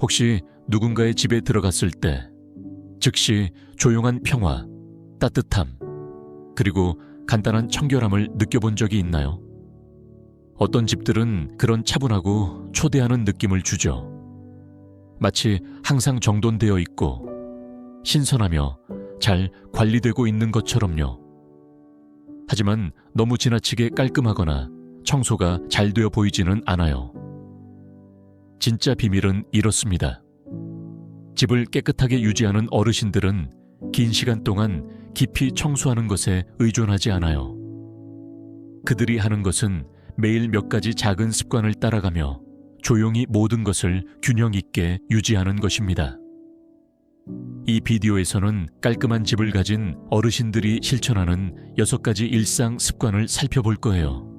혹시 누군가의 집에 들어갔을 때 즉시 조용한 평화, 따뜻함, 그리고 간단한 청결함을 느껴본 적이 있나요? 어떤 집들은 그런 차분하고 초대하는 느낌을 주죠. 마치 항상 정돈되어 있고 신선하며 잘 관리되고 있는 것처럼요. 하지만 너무 지나치게 깔끔하거나 청소가 잘 되어 보이지는 않아요. 진짜 비밀은 이렇습니다. 집을 깨끗하게 유지하는 어르신들은 긴 시간 동안 깊이 청소하는 것에 의존하지 않아요. 그들이 하는 것은 매일 몇 가지 작은 습관을 따라가며 조용히 모든 것을 균형 있게 유지하는 것입니다. 이 비디오에서는 깔끔한 집을 가진 어르신들이 실천하는 여섯 가지 일상 습관을 살펴볼 거예요.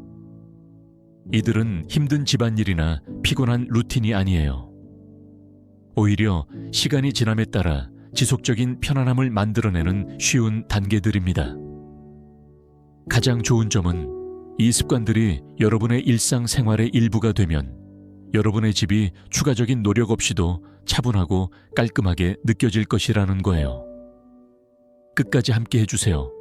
이들은 힘든 집안일이나 피곤한 루틴이 아니에요. 오히려 시간이 지남에 따라 지속적인 편안함을 만들어내는 쉬운 단계들입니다. 가장 좋은 점은 이 습관들이 여러분의 일상생활의 일부가 되면 여러분의 집이 추가적인 노력 없이도 차분하고 깔끔하게 느껴질 것이라는 거예요. 끝까지 함께 해주세요.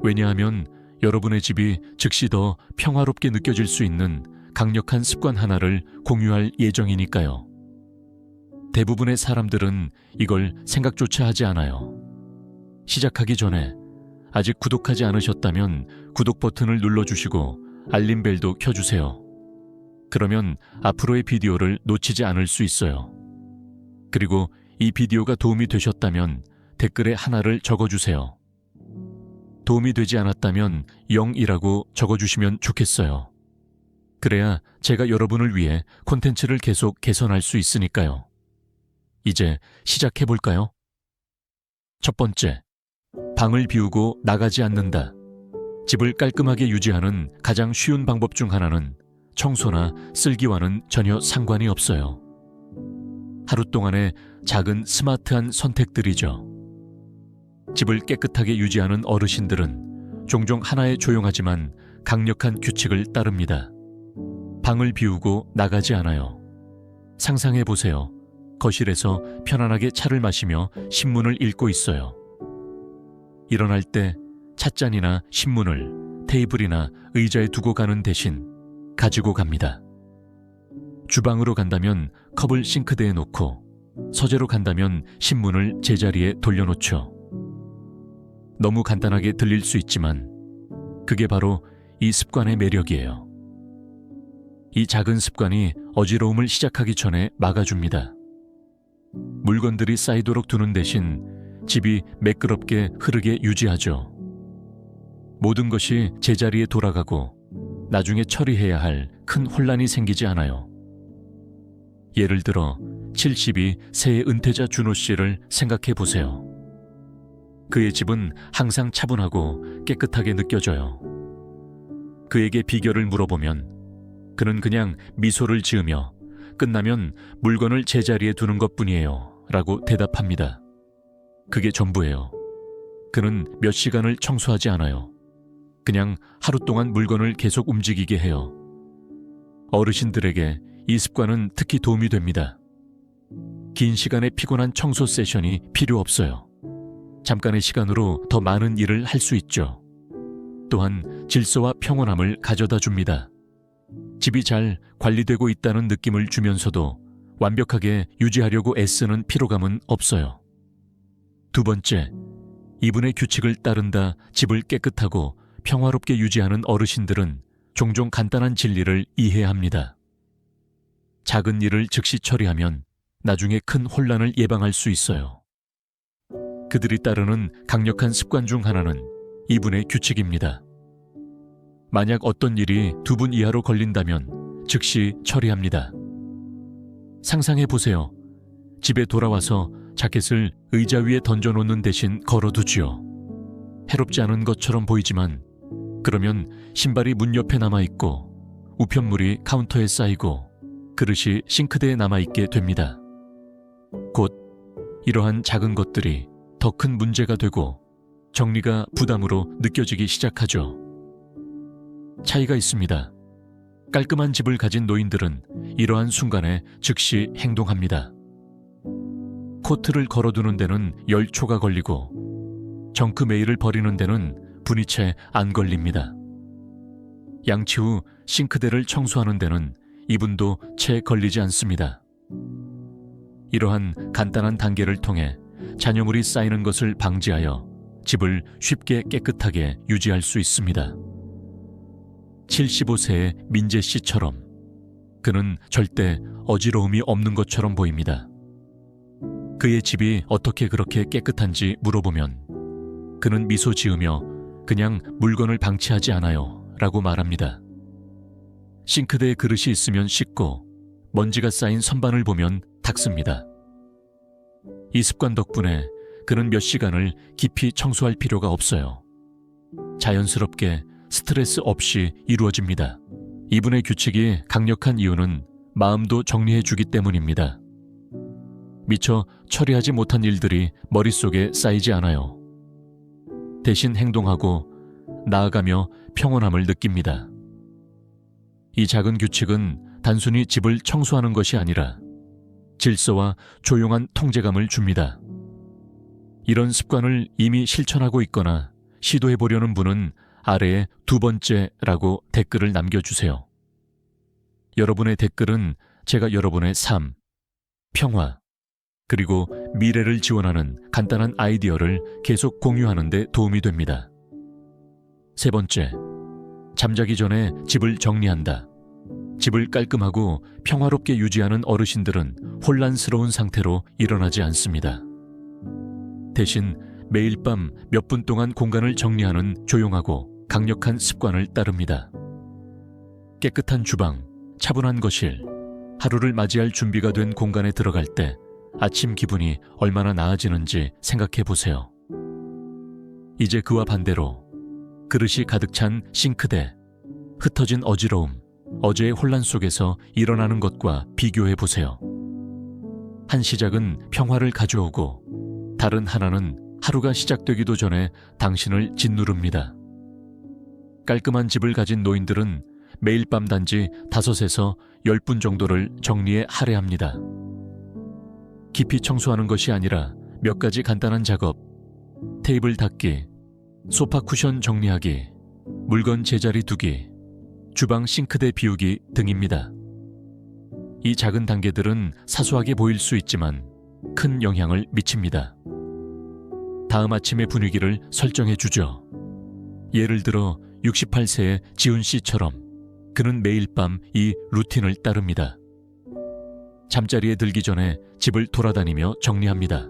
왜냐하면 여러분의 집이 즉시 더 평화롭게 느껴질 수 있는 강력한 습관 하나를 공유할 예정이니까요. 대부분의 사람들은 이걸 생각조차 하지 않아요. 시작하기 전에 아직 구독하지 않으셨다면 구독 버튼을 눌러주시고 알림벨도 켜주세요. 그러면 앞으로의 비디오를 놓치지 않을 수 있어요. 그리고 이 비디오가 도움이 되셨다면 댓글에 하나를 적어주세요. 도움이 되지 않았다면 0이라고 적어주시면 좋겠어요. 그래야 제가 여러분을 위해 콘텐츠를 계속 개선할 수 있으니까요. 이제 시작해 볼까요? 첫 번째, 방을 비우고 나가지 않는다. 집을 깔끔하게 유지하는 가장 쉬운 방법 중 하나는 청소나 쓸기와는 전혀 상관이 없어요. 하루 동안의 작은 스마트한 선택들이죠. 집을 깨끗하게 유지하는 어르신들은 종종 하나의 조용하지만 강력한 규칙을 따릅니다. 방을 비우고 나가지 않아요. 상상해 보세요. 거실에서 편안하게 차를 마시며 신문을 읽고 있어요. 일어날 때 찻잔이나 신문을 테이블이나 의자에 두고 가는 대신 가지고 갑니다. 주방으로 간다면 컵을 싱크대에 놓고 서재로 간다면 신문을 제자리에 돌려놓죠. 너무 간단하게 들릴 수 있지만 그게 바로 이 습관의 매력이에요. 이 작은 습관이 어지러움을 시작하기 전에 막아줍니다. 물건들이 쌓이도록 두는 대신 집이 매끄럽게 흐르게 유지하죠. 모든 것이 제자리에 돌아가고 나중에 처리해야 할 큰 혼란이 생기지 않아요. 예를 들어 70이 새 은퇴자 준호 씨를 생각해 보세요. 그의 집은 항상 차분하고 깨끗하게 느껴져요. 그에게 비결을 물어보면 그는 그냥 미소를 지으며 끝나면 물건을 제자리에 두는 것 뿐이에요. 라고 대답합니다. 그게 전부예요. 그는 몇 시간을 청소하지 않아요. 그냥 하루 동안 물건을 계속 움직이게 해요. 어르신들에게 이 습관은 특히 도움이 됩니다. 긴 시간의 피곤한 청소 세션이 필요 없어요. 잠깐의 시간으로 더 많은 일을 할 수 있죠. 또한 질서와 평온함을 가져다 줍니다. 집이 잘 관리되고 있다는 느낌을 주면서도 완벽하게 유지하려고 애쓰는 피로감은 없어요. 두 번째, 이분의 규칙을 따른다 집을 깨끗하고 평화롭게 유지하는 어르신들은 종종 간단한 진리를 이해야 합니다. 작은 일을 즉시 처리하면 나중에 큰 혼란을 예방할 수 있어요. 그들이 따르는 강력한 습관 중 하나는 이분의 규칙입니다. 만약 어떤 일이 두 분 이하로 걸린다면 즉시 처리합니다. 상상해 보세요. 집에 돌아와서 자켓을 의자 위에 던져놓는 대신 걸어두지요. 해롭지 않은 것처럼 보이지만 그러면 신발이 문 옆에 남아있고 우편물이 카운터에 쌓이고 그릇이 싱크대에 남아있게 됩니다. 곧 이러한 작은 것들이 더 큰 문제가 되고 정리가 부담으로 느껴지기 시작하죠. 차이가 있습니다. 깔끔한 집을 가진 노인들은 이러한 순간에 즉시 행동합니다. 코트를 걸어두는 데는 열초가 걸리고 정크 메일을 버리는 데는 분이 채 안 걸립니다. 양치 후 싱크대를 청소하는 데는 2분도 채 걸리지 않습니다. 이러한 간단한 단계를 통해 잔여물이 쌓이는 것을 방지하여 집을 쉽게 깨끗하게 유지할 수 있습니다. 75세의 민재 씨처럼 그는 절대 어지러움이 없는 것처럼 보입니다. 그의 집이 어떻게 그렇게 깨끗한지 물어보면 그는 미소 지으며 그냥 물건을 방치하지 않아요 라고 말합니다. 싱크대에 그릇이 있으면 씻고 먼지가 쌓인 선반을 보면 닦습니다. 이 습관 덕분에 그는 몇 시간을 깊이 청소할 필요가 없어요. 자연스럽게 스트레스 없이 이루어집니다. 이분의 규칙이 강력한 이유는 마음도 정리해 주기 때문입니다. 미처 처리하지 못한 일들이 머릿속에 쌓이지 않아요. 대신 행동하고 나아가며 평온함을 느낍니다. 이 작은 규칙은 단순히 집을 청소하는 것이 아니라 질서와 조용한 통제감을 줍니다. 이런 습관을 이미 실천하고 있거나 시도해 보려는 분은 아래에 두 번째라고 댓글을 남겨주세요. 여러분의 댓글은 제가 여러분의 삶, 평화, 그리고 미래를 지원하는 간단한 아이디어를 계속 공유하는 데 도움이 됩니다. 세 번째, 잠자기 전에 집을 정리한다. 집을 깔끔하고 평화롭게 유지하는 어르신들은 혼란스러운 상태로 일어나지 않습니다. 대신 매일 밤 몇 분 동안 공간을 정리하는 조용하고 강력한 습관을 따릅니다. 깨끗한 주방, 차분한 거실, 하루를 맞이할 준비가 된 공간에 들어갈 때 아침 기분이 얼마나 나아지는지 생각해 보세요. 이제 그와 반대로 그릇이 가득 찬 싱크대, 흩어진 어지러움, 어제의 혼란 속에서 일어나는 것과 비교해 보세요. 한 시작은 평화를 가져오고 다른 하나는 하루가 시작되기도 전에 당신을 짓누릅니다. 깔끔한 집을 가진 노인들은 매일 밤 단지 5에서 10분 정도를 정리에 할애합니다. 깊이 청소하는 것이 아니라 몇 가지 간단한 작업, 테이블 닦기, 소파 쿠션 정리하기, 물건 제자리 두기, 주방 싱크대 비우기 등입니다. 이 작은 단계들은 사소하게 보일 수 있지만 큰 영향을 미칩니다. 다음 아침의 분위기를 설정해 주죠. 예를 들어 68세의 지훈 씨처럼 그는 매일 밤 이 루틴을 따릅니다. 잠자리에 들기 전에 집을 돌아다니며 정리합니다.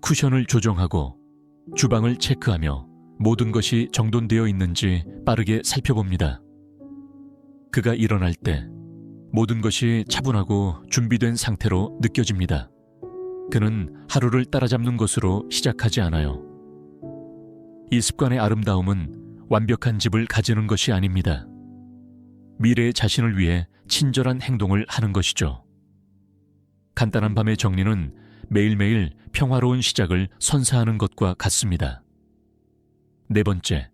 쿠션을 조정하고 주방을 체크하며 모든 것이 정돈되어 있는지 빠르게 살펴봅니다. 그가 일어날 때 모든 것이 차분하고 준비된 상태로 느껴집니다. 그는 하루를 따라잡는 것으로 시작하지 않아요. 이 습관의 아름다움은 완벽한 집을 가지는 것이 아닙니다. 미래의 자신을 위해 친절한 행동을 하는 것이죠. 간단한 밤의 정리는 매일매일 평화로운 시작을 선사하는 것과 같습니다. 네 번째,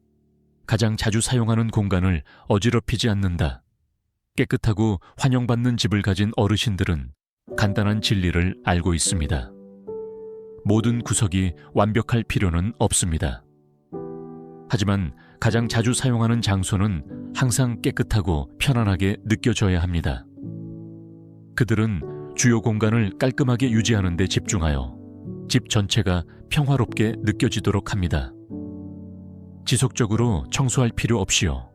가장 자주 사용하는 공간을 어지럽히지 않는다. 깨끗하고 환영받는 집을 가진 어르신들은 간단한 진리를 알고 있습니다. 모든 구석이 완벽할 필요는 없습니다. 하지만 가장 자주 사용하는 장소는 항상 깨끗하고 편안하게 느껴져야 합니다. 그들은 주요 공간을 깔끔하게 유지하는 데 집중하여 집 전체가 평화롭게 느껴지도록 합니다. 지속적으로 청소할 필요 없이요.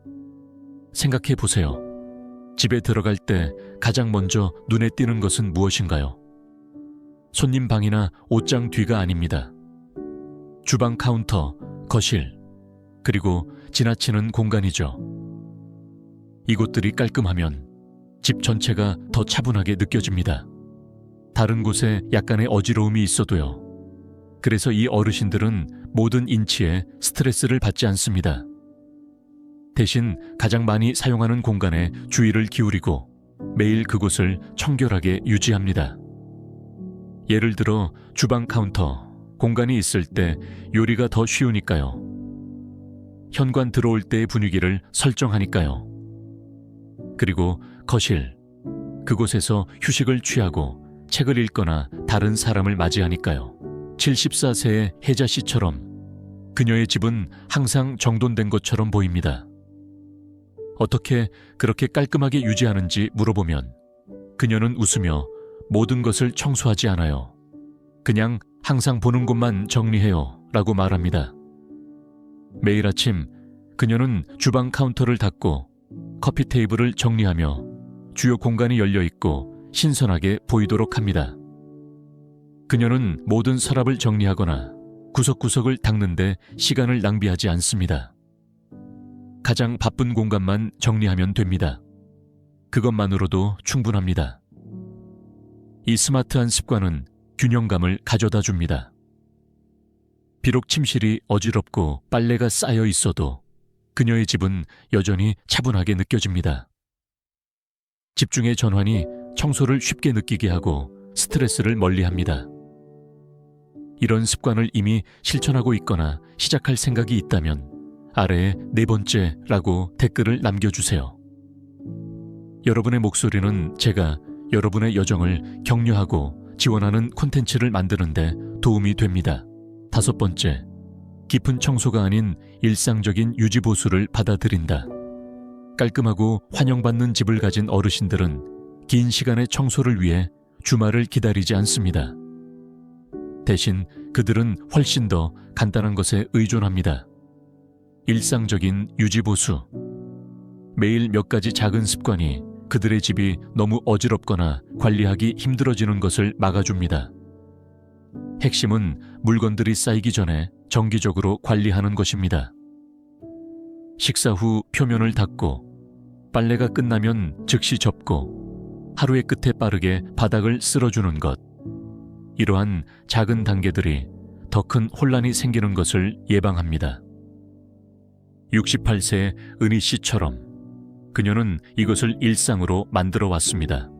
생각해 보세요. 집에 들어갈 때 가장 먼저 눈에 띄는 것은 무엇인가요? 손님 방이나 옷장 뒤가 아닙니다. 주방 카운터, 거실, 그리고 지나치는 공간이죠. 이곳들이 깔끔하면 집 전체가 더 차분하게 느껴집니다. 다른 곳에 약간의 어지러움이 있어도요. 그래서 이 어르신들은 모든 인치에 스트레스를 받지 않습니다. 대신 가장 많이 사용하는 공간에 주의를 기울이고 매일 그곳을 청결하게 유지합니다. 예를 들어 주방 카운터, 공간이 있을 때 요리가 더 쉬우니까요. 현관 들어올 때의 분위기를 설정하니까요. 그리고 거실, 그곳에서 휴식을 취하고 책을 읽거나 다른 사람을 맞이하니까요. 74세의 혜자 씨처럼 그녀의 집은 항상 정돈된 것처럼 보입니다. 어떻게 그렇게 깔끔하게 유지하는지 물어보면 그녀는 웃으며 모든 것을 청소하지 않아요. 그냥 항상 보는 곳만 정리해요. 라고 말합니다. 매일 아침 그녀는 주방 카운터를 닫고 커피 테이블을 정리하며 주요 공간이 열려 있고 신선하게 보이도록 합니다. 그녀는 모든 서랍을 정리하거나 구석구석을 닦는데 시간을 낭비하지 않습니다. 가장 바쁜 공간만 정리하면 됩니다. 그것만으로도 충분합니다. 이 스마트한 습관은 균형감을 가져다 줍니다. 비록 침실이 어지럽고 빨래가 쌓여 있어도 그녀의 집은 여전히 차분하게 느껴집니다. 집중의 전환이 청소를 쉽게 느끼게 하고 스트레스를 멀리 합니다. 이런 습관을 이미 실천하고 있거나 시작할 생각이 있다면 아래에 네 번째라고 댓글을 남겨주세요. 여러분의 목소리는 제가 여러분의 여정을 격려하고 지원하는 콘텐츠를 만드는데 도움이 됩니다. 다섯 번째, 깊은 청소가 아닌 일상적인 유지보수를 받아들인다. 깔끔하고 환영받는 집을 가진 어르신들은 긴 시간의 청소를 위해 주말을 기다리지 않습니다. 대신 그들은 훨씬 더 간단한 것에 의존합니다. 일상적인 유지보수. 매일 몇 가지 작은 습관이 그들의 집이 너무 어지럽거나 관리하기 힘들어지는 것을 막아줍니다. 핵심은 물건들이 쌓이기 전에 정기적으로 관리하는 것입니다. 식사 후 표면을 닦고 빨래가 끝나면 즉시 접고 하루의 끝에 빠르게 바닥을 쓸어주는 것. 이러한 작은 단계들이 더 큰 혼란이 생기는 것을 예방합니다. 68세 은희 씨처럼 그녀는 이것을 일상으로 만들어 왔습니다.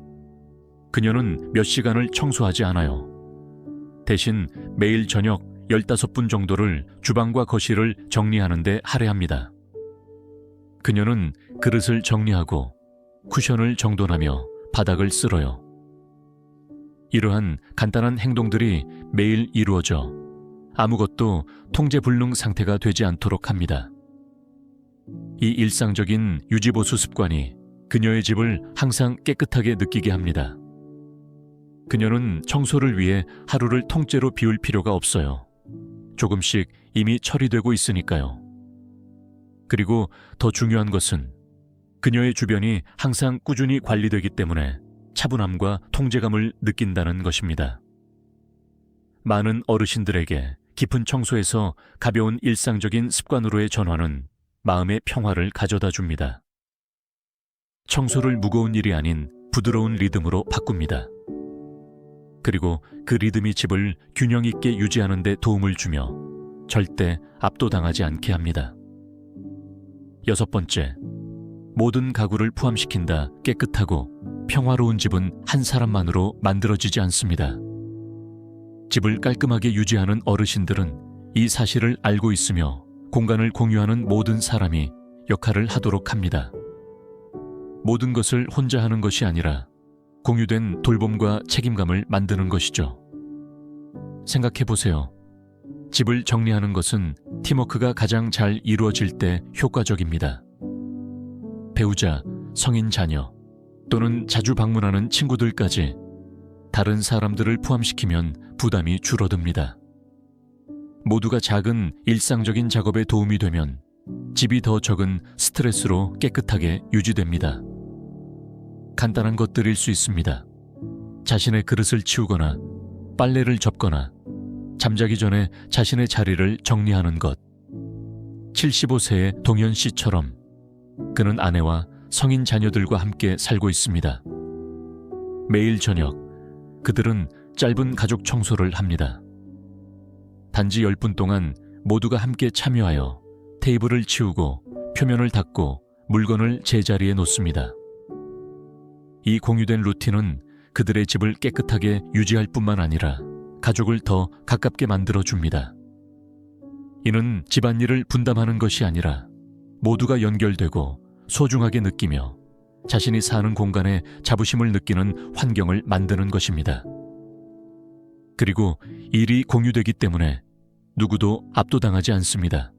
그녀는 몇 시간을 청소하지 않아요. 대신 매일 저녁 15분 정도를 주방과 거실을 정리하는데 할애합니다. 그녀는 그릇을 정리하고 쿠션을 정돈하며 바닥을 쓸어요. 이러한 간단한 행동들이 매일 이루어져 아무것도 통제불능 상태가 되지 않도록 합니다. 이 일상적인 유지보수 습관이 그녀의 집을 항상 깨끗하게 느끼게 합니다. 그녀는 청소를 위해 하루를 통째로 비울 필요가 없어요. 조금씩 이미 처리되고 있으니까요. 그리고 더 중요한 것은 그녀의 주변이 항상 꾸준히 관리되기 때문에 차분함과 통제감을 느낀다는 것입니다. 많은 어르신들에게 깊은 청소에서 가벼운 일상적인 습관으로의 전환은 마음의 평화를 가져다 줍니다. 청소를 무거운 일이 아닌 부드러운 리듬으로 바꿉니다. 그리고 그 리듬이 집을 균형 있게 유지하는 데 도움을 주며 절대 압도당하지 않게 합니다. 여섯 번째, 모든 가구를 포함시킨다 깨끗하고 평화로운 집은 한 사람만으로 만들어지지 않습니다. 집을 깔끔하게 유지하는 어르신들은 이 사실을 알고 있으며 공간을 공유하는 모든 사람이 역할을 하도록 합니다. 모든 것을 혼자 하는 것이 아니라 공유된 돌봄과 책임감을 만드는 것이죠. 생각해 보세요. 집을 정리하는 것은 팀워크가 가장 잘 이루어질 때 효과적입니다. 배우자, 성인 자녀, 또는 자주 방문하는 친구들까지 다른 사람들을 포함시키면 부담이 줄어듭니다. 모두가 작은 일상적인 작업에 도움이 되면 집이 더 적은 스트레스로 깨끗하게 유지됩니다. 간단한 것들일 수 있습니다. 자신의 그릇을 치우거나 빨래를 접거나 잠자기 전에 자신의 자리를 정리하는 것. 75세의 동현 씨처럼 그는 아내와 성인 자녀들과 함께 살고 있습니다. 매일 저녁 그들은 짧은 가족 청소를 합니다. 단지 10분 동안 모두가 함께 참여하여 테이블을 치우고 표면을 닦고 물건을 제자리에 놓습니다. 이 공유된 루틴은 그들의 집을 깨끗하게 유지할 뿐만 아니라 가족을 더 가깝게 만들어 줍니다. 이는 집안일을 분담하는 것이 아니라 모두가 연결되고 소중하게 느끼며 자신이 사는 공간에 자부심을 느끼는 환경을 만드는 것입니다. 그리고 일이 공유되기 때문에 누구도 압도당하지 않습니다.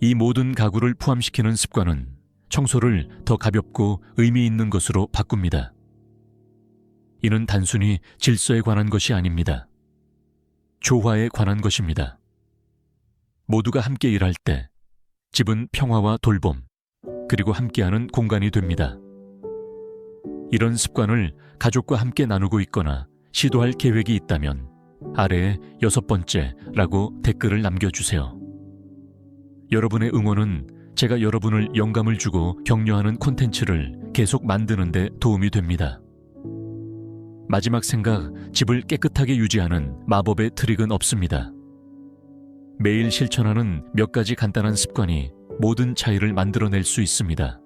이 모든 가구를 포함시키는 습관은 청소를 더 가볍고 의미 있는 것으로 바꿉니다. 이는 단순히 질서에 관한 것이 아닙니다. 조화에 관한 것입니다. 모두가 함께 일할 때 집은 평화와 돌봄, 그리고 함께하는 공간이 됩니다. 이런 습관을 가족과 함께 나누고 있거나 시도할 계획이 있다면 아래에 여섯 번째라고 댓글을 남겨주세요. 여러분의 응원은 제가 여러분을 영감을 주고 격려하는 콘텐츠를 계속 만드는데 도움이 됩니다. 마지막 생각, 집을 깨끗하게 유지하는 마법의 트릭은 없습니다. 매일 실천하는 몇 가지 간단한 습관이 모든 차이를 만들어낼 수 있습니다.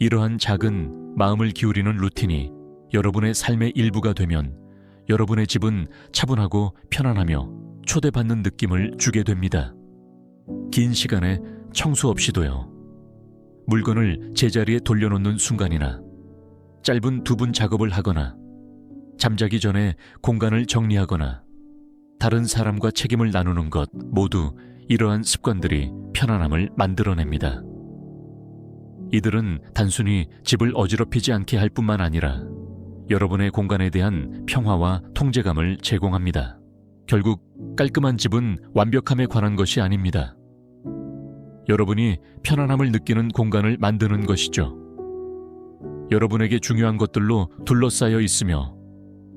이러한 작은 마음을 기울이는 루틴이 여러분의 삶의 일부가 되면 여러분의 집은 차분하고 편안하며 초대받는 느낌을 주게 됩니다. 긴 시간에 청소 없이도요. 물건을 제자리에 돌려놓는 순간이나 짧은 두분 작업을 하거나 잠자기 전에 공간을 정리하거나 다른 사람과 책임을 나누는 것 모두 이러한 습관들이 편안함을 만들어냅니다. 이들은 단순히 집을 어지럽히지 않게 할 뿐만 아니라 여러분의 공간에 대한 평화와 통제감을 제공합니다. 결국 깔끔한 집은 완벽함에 관한 것이 아닙니다. 여러분이 편안함을 느끼는 공간을 만드는 것이죠. 여러분에게 중요한 것들로 둘러싸여 있으며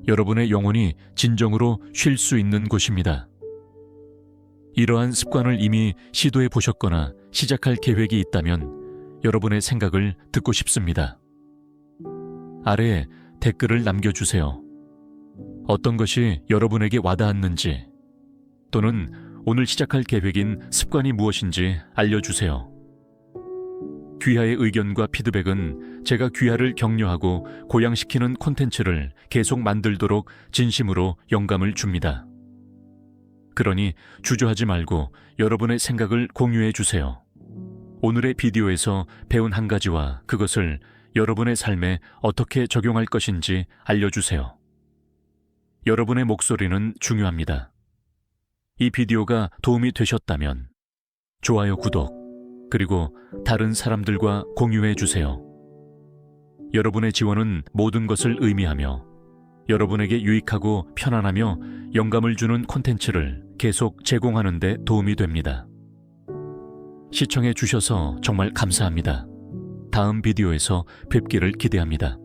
여러분의 영혼이 진정으로 쉴 수 있는 곳입니다. 이러한 습관을 이미 시도해 보셨거나 시작할 계획이 있다면 여러분의 생각을 듣고 싶습니다. 아래에 댓글을 남겨주세요. 어떤 것이 여러분에게 와닿았는지 또는 오늘 시작할 계획인 습관이 무엇인지 알려주세요. 귀하의 의견과 피드백은 제가 귀하를 격려하고 고양시키는 콘텐츠를 계속 만들도록 진심으로 영감을 줍니다. 그러니 주저하지 말고 여러분의 생각을 공유해 주세요. 오늘의 비디오에서 배운 한 가지와 그것을 여러분의 삶에 어떻게 적용할 것인지 알려주세요. 여러분의 목소리는 중요합니다. 이 비디오가 도움이 되셨다면 좋아요, 구독, 그리고 다른 사람들과 공유해 주세요. 여러분의 지원은 모든 것을 의미하며 여러분에게 유익하고 편안하며 영감을 주는 콘텐츠를 계속 제공하는 데 도움이 됩니다. 시청해 주셔서 정말 감사합니다. 다음 비디오에서 뵙기를 기대합니다.